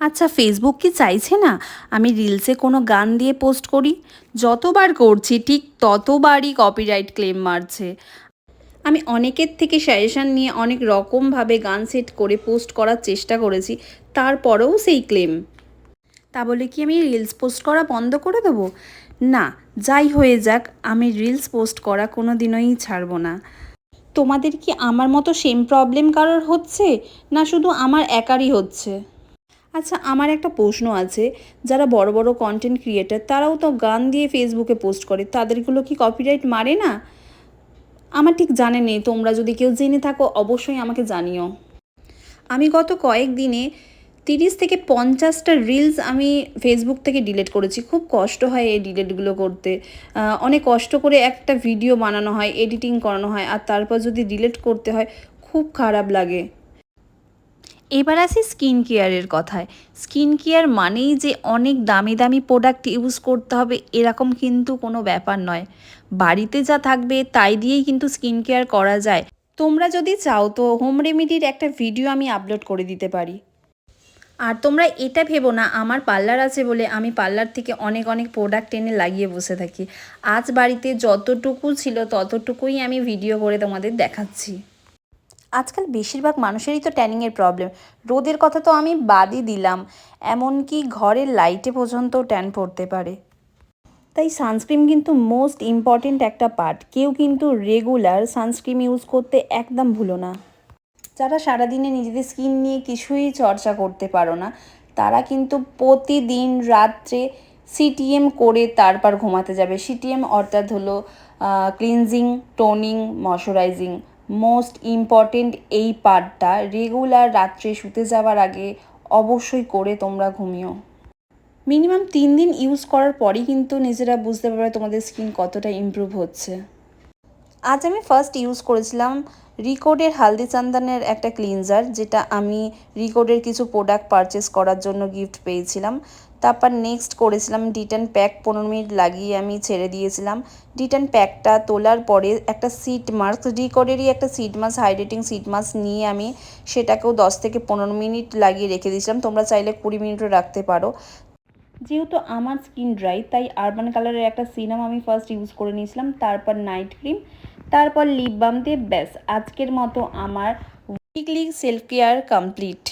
আচ্ছা ফেসবুক কি চাইছে না? আমি রিলসে কোনো গান দিয়ে পোস্ট করি? যতবার করছি, ঠিক ততবারই কপিরাইট ক্লেম মারছে। আমি অনেকের থেকে সাজেশান নিয়ে অনেক রকমভাবে গান সেট করে পোস্ট করার চেষ্টা করেছি, তারপরেও সেই ক্লেম তা বলে কি আমি রিলস পোস্ট করা বন্ধ করে দেবো? না, যাই হয়ে যাক, আমি রিলস পোস্ট করা কোনো দিনই ছাড়বো না। তোমাদের কি আমার মতো সেম প্রবলেম কারোর হচ্ছে? না, শুধু আমার একারই হচ্ছে? আচ্ছা আমার একটা প্রশ্ন আছে। যারা বড় বড় কন্টেন্ট ক্রিয়েটার তারাও তো গান দিয়ে ফেসবুকে পোস্ট করে, তাদেরগুলো কি কপিরাইট মারে না? আমার ঠিক জানে নেই, তোমরা যদি কেউ জেনে থাকো, অবশ্যই আমাকে জানিও। আমি গত কয়েক দিনে তিরিশ থেকে পঞ্চাশটা রিলস আমি ফেসবুক থেকে ডিলিট করেছি। খুব কষ্ট হয় এই ডিলিটগুলো করতে। অনেক কষ্ট করে একটা ভিডিও বানানো হয় এডিটিং করানো হয়, আর তারপর যদি ডিলিট করতে হয়, খুব খারাপ লাগে। এবার আসি স্কিন কেয়ারের কথায়। স্কিন কেয়ার মানেই যে অনেক দামি দামি প্রোডাক্ট ইউজ করতে হবে, এরকম কিন্তু কোনো ব্যাপার নয়। বাড়িতে যা থাকবে তাই দিয়েই কিন্তু স্কিন কেয়ার করা যায়। তোমরা যদি চাও তো হোম রেমেডির একটা ভিডিও আমি আপলোড করে দিতে পারি। আর তোমরা এটা ভেবো না, আমার পার্লার আছে বলে আমি পার্লার থেকে অনেক অনেক প্রোডাক্ট এনে লাগিয়ে বসে থাকি। আজ বাড়িতে যতটুকু ছিল ততটুকুই আমি ভিডিও করে তোমাদের দেখাচ্ছি। আজকাল বেশিরভাগ মানুষেরই তো ট্যানিংয়ের প্রবলেম রোদের কথা তো আমি বাদই দিলাম। এমনকি ঘরের লাইটে পর্যন্ত ট্যান পড়তে পারে। তাই সানস্ক্রিন কিন্তু মোস্ট ইম্পর্টেন্ট একটা পার্ট কেউ কিন্তু রেগুলার সানস্ক্রিন ইউজ করতে একদম ভুলো না। যারা সারাদিনে নিজেদের স্কিন নিয়ে কিছুই চর্চা করতে পারো না, তারা কিন্তু প্রতিদিন রাত্রে সিটিএম করে তারপর ঘুমাতে যাবে। সিটিএম অর্থাৎ হলো cleansing toning moisturising most important এই পার্টটা রেগুলার রাত্রে শুতে যাওয়ার আগে অবশ্যই করে তোমরা ঘুমিও। মিনিমাম তিন দিন ইউজ করার পরই কিন্তু নিজেরা বুঝতে পারবে তোমাদের স্কিন কতটা ইম্প্রুভ হচ্ছে। আজ আমি ফার্স্ট ইউজ করেছিলাম রিকোডের হালদি চন্দনের একটা ক্লিনজার, যেটা আমি রিকোডের কিছু প্রোডাক্ট পারচেস করার জন্য গিফট পেয়েছিলাম। তারপর নেক্সট করেছিলাম ডিটেন প্যাক, পনেরো মিনিট লাগিয়ে আমি ছেড়ে দিয়েছিলাম। ডিটেন প্যাকটা তোলার পরে একটা সিট মাস্ক, রিকোডেরই একটা sheet mask, hydrating sheet mask নিয়ে আমি সেটাকেও দশ থেকে পনেরো মিনিট লাগিয়ে রেখে দিয়েছিলাম। তোমরা চাইলে কুড়ি মিনিটও রাখতে পারো। যেহেতু আমার স্কিন ড্রাই, তাই আরবান কালারের একটা সিরাম আমি ফার্স্ট ইউজ করে নিয়েছিলাম। তারপর নাইট ক্রিম তারপর লিপ বাম দিয়ে ব্যাস। আজকের মতো আমার উইকলি সেলফ কেয়ার কমপ্লিট